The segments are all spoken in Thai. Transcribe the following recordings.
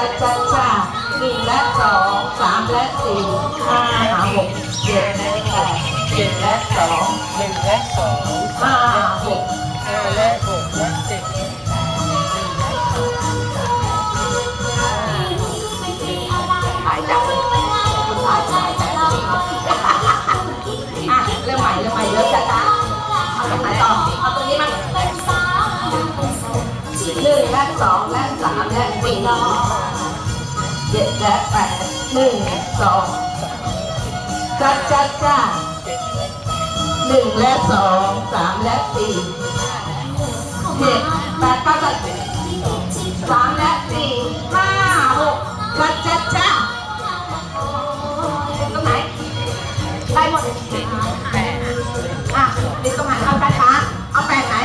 จัดจัดจ้าหนึ่งและสองสามและสี่ห้าหกเจ็ดและแปดเจ็ดและสองหนึ่งและสองห้าหกห้าและหกและเจ็ดหายจับคุณหายใจแต่อะเริ่มใหม่เริ่มใหม่เริ่มจ้าจ้าเอาตรงไหนต่อเอาตรงนี้มันหนึ่งและสองและสามและสี่ เจ็ดและแปดหนึ่งสองจัดจัดจ้าหนึ่งและสองสามและสี่เจ็ดแปดเก้าสิบสามและสี่ห้าหกจัดจัดจ้าตรงไหนได้หมดแปดอะนี่ตรงไหนเอาช้าช้าเอาแปดไหน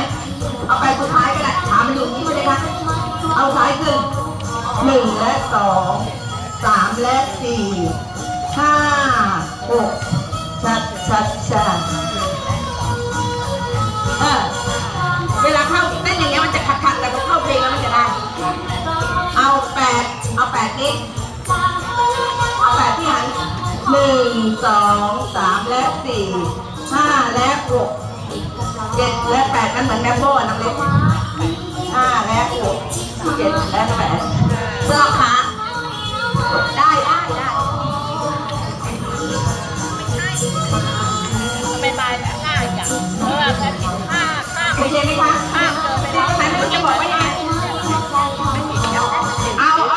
เอาแปดสุดท้ายก็ได้ถามมันอยู่นี่มาเลยนะเอาซ้ายขึ้น หนึ่งและสองสามและสี่ห้าหกชัดชัดชัดเออเวลาเข้าเต้นอย่างเงี้ยมันจะขัดขัดแต่พอเข้าเพลงแล้วมันจะได้ เอาแปดเอาแปดนี้เอาแปดที่หันหนึ่งสองสามและสี่ห้าและหกเจ็ดและแปดมันเหมือนแมมโบ้อะน้ำเล็กห้าและหกเจ็ดและแปด เสื้อขาได้